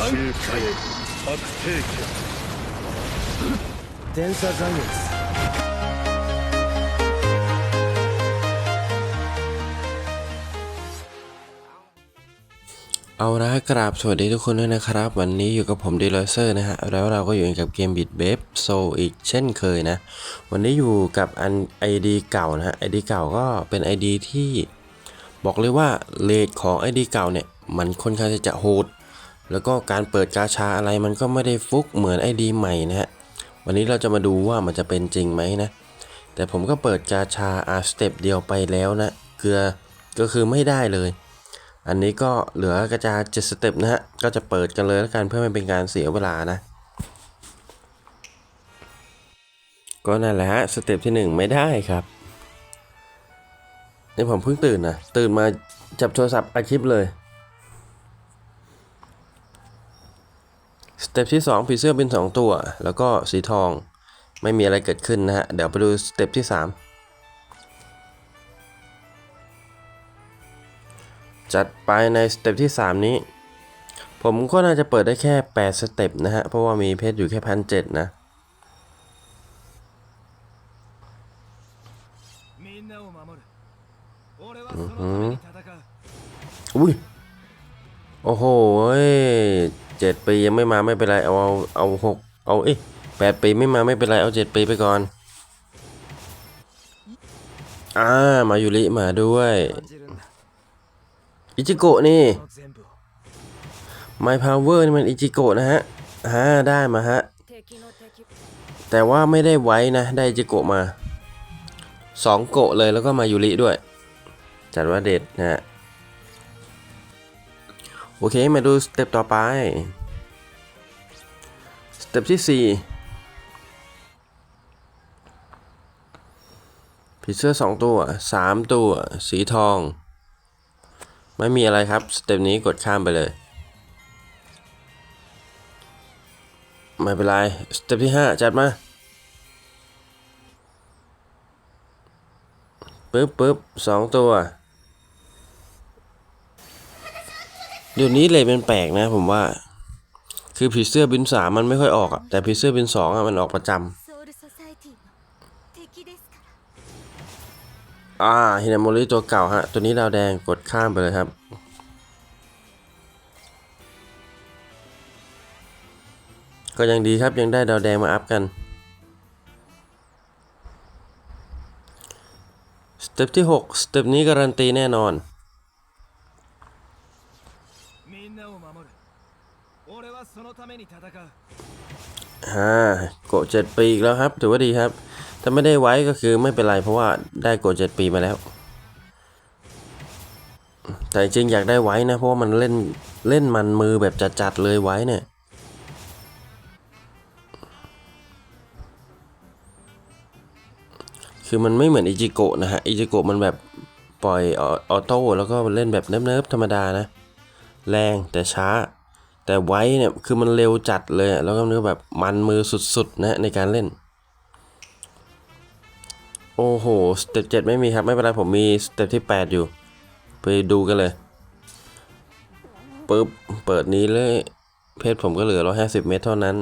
周回悪兵器电车残月 เอาละกราบสวัสดีทุกคนด้วยนะครับ วันนี้อยู่กับผมดีลเซอร์นะฮะ แล้วเราก็อยู่กับเกมบิดเบฟโซอีกเช่นเคยนะ วันนี้อยู่กับอัน ID เก่านะฮะ ID เก่าก็เป็น ID ที่บอกเลยว่าเลทของ ID เก่าเนี่ย มันค่อนข้างที่จะโหด แล้วก็การเปิดกาชาอะไรมันก็ไม่ได้ฟุกเหมือน ID ใหม่นะฮะ วันนี้เราจะมาดูว่ามันจะเป็นจริงไหมนะ แต่ผมก็เปิดกาชาอาสเต็ปเดียวไปแล้วนะเกลือก็คือไม่ได้เลย อันนี้ก็เหลือกระจายเจ็ดสเต็ปนะฮะ ก็จะเปิดกันเลยแล้วกันเพื่อไม่เป็นการเสียเวลานะ ก็นั่นแหละฮะสเต็ปที่หนึ่งไม่ได้ครับนี่ผมเพิ่งตื่นนะตื่นมาจับโทรศัพท์อาคลิปเลย สเต็ปที่ 2 ผีเสื้อเป็น 2 ตัว แล้วก็สีทองไม่มีอะไรเกิดขึ้นนะฮะ เดี๋ยวไปดูสเต็ปที่ 3 จัดไปในสเต็ปที่ 3 นี้ ผมก็น่าจะเปิดได้แค่ 8 สเต็ปนะฮะ เพราะว่ามีเพชรอยู่แค่พันเนะ อุ้ย โอ้โห เจ็ดปียังไม่มาไม่เป็นไรเอาเอาเอาหกเอาเอ้แปดปีไม่มาไม่เป็นไรเอาเจ็ดปีไปก่อนอ่ามายุริมาด้วยอิจิโกะนี่ไมพาวเวอร์นี่มันอิจิโกะนะฮะฮ่าได้มาฮะแต่ว่าไม่ได้ไว้นะได้อิจิโกะมาสองโกะเลยแล้วก็มายุริด้วย จัดว่าเด็ดนะฮะ โอเค มาดูสเต็ปต่อไป สเต็ปที่ 4 ผีเสื้อ 2 ตัว 3 ตัว สีทอง ไม่มีอะไรครับ สเต็ปนี้กดข้ามไปเลย ไม่เป็นไร สเต็ปที่ 5 จัดมาปึ๊บปึ๊บสองตัว เดี๋ยวนี้เลยเป็นแปลกนะผมว่า คือผีเสื้อบินสามมันไม่ค่อยออกแต่ผีเสื้อบินสองมันออกประจำอ่าฮินามริตัวเก่าฮะ ตัวนี้ดาวแดงกดข้ามไปเลยครับก็ยังดีครับยังได้ดาวแดงมาอัพกัน สเต็ปที่ 6 สเต็ปนี้การันตีแน่นอน อ่าโกะเจ็ดปีอีกแล้วครับ ถือว่าดีครับ ถ้าไม่ได้ไว้ก็คือไม่เป็นไรเพราะว่าได้โกะเจ็ดปีมาแล้ว แต่จริงอยากได้ไว้นะ เพราะว่ามันเล่นเล่นมันมือแบบจัดๆเลยไว้เนี่ยคือมันไม่เหมือนอิจิโกะนะฮะ อิจิโกะมันแบบปล่อยออโต้แล้วก็เล่นแบบเนิบๆธรรมดานะ แรงแต่ช้า แต่ไว้เนี่ยคือมันเร็วจัดเลย แล้วก็มันก็แบบมันมือสุดๆนะในการเล่น โอ้โห สเต็ปเจ็ดไม่มีครับ ไม่เป็นไรผมมีสเต็ปที่แปดอยู่ ไปดูกันเลยปึ๊บเปิดนี้เลย เพชรผมก็เหลือ 150 เมตรเท่านั้น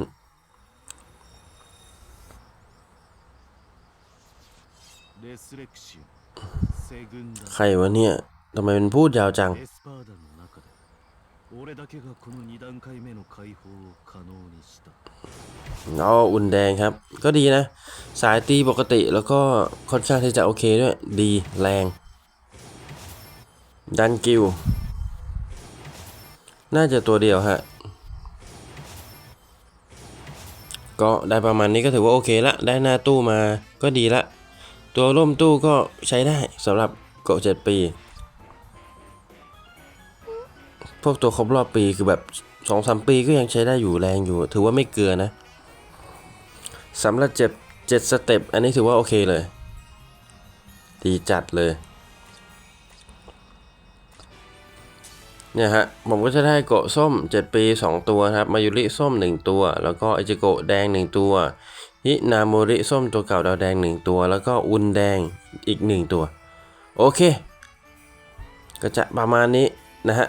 ใครวะเนี่ยทำไมเป็นพูดยาวจัง 俺だけがこの2段階目の解放を可能にした อ๋ออุ่นแดงครับ ก็ดีนะ สายตีปกติแล้วก็ค่อนข้างที่จะโอเคด้วย ดีแรง ดันกิว น่าจะตัวเดียวฮะ ก็ได้ประมาณนี้ก็ถือว่าโอเคละ ได้หน้าตู้มาก็ดีละ ตัวร่มตู้ก็ใช้ได้สำหรับโกะเจ็ดปี พวกตัวครบรอบปีคือแบบสองสามปีก็ยังใช้ได้อยู่แรงอยู่ ถือว่าไม่เกลือนะสำหรับเจ็ดเจ็ดสเต็ปอันนี้ถือว่าโอเคเลย ดีจัดเลย เนี่ยฮะ ผมก็จะได้โกะส้ม 7 ปี 2 ตัวครับ มายุริส้ม 1 ตัว แล้วก็ไอจิโกะแดง 1 ตัวฮินาโมริส้มตัวเก่าดาวแดง 1 ตัว แล้วก็อุนแดงอีก 1 ตัว โอเค ก็จะประมาณนี้นะฮะ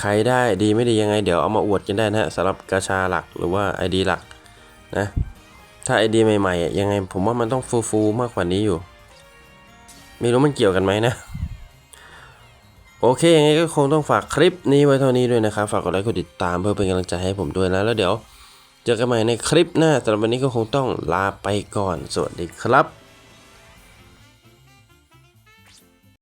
ใครได้ดีไม่ดียังไง เดี๋ยวเอามาอวดกันได้นะฮะสำหรับกาชาหลักหรือว่า ID หลักนะถ้า ID ใหม่ๆอ่ยังไง ผมว่ามันต้องฟูฟูมากกว่านี้อยู่ ไม่รู้มันเกี่ยวกันไหมนะโอเคยังไงก็คงต้องฝากคลิปนี้ไว้เท่านี้ด้วยนะครับ ฝากกดไลค์กดติดตามเพื่อเป็นกำลังใจให้ผมด้วยนะ แล้วเดี๋ยวเจอกันใหม่ในคลิปหน้าสำหรับวันนี้ก็คงต้องลาไปก่อน สวัสดีครับ